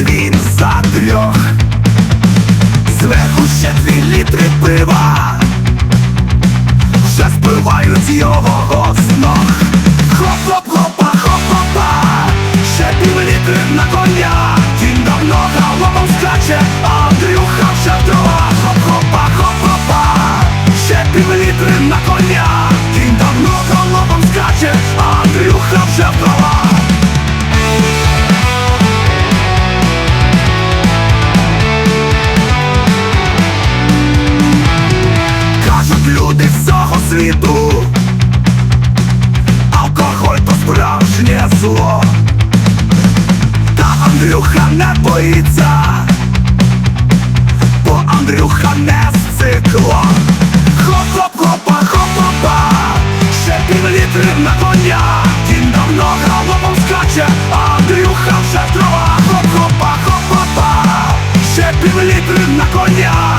він за трьох, зверху ще дві літри пива, вже спивають його з ног. Хоп-хоп-хопа, хоп-хопа, ще пів літри на коня, кінь давно галопом скаче, Андрюха. гріду Алкоголь то справжнє зло, та Андрюха не боїться, бо Андрюха не з цикло. Хоп-хоп-хопа, хоп-хопа, ще пів літрів на коня, Кін давно галопом скаче, а Андрюха вже трава, хоп-хопа, хоп-хопа, ще пів літрів на коня.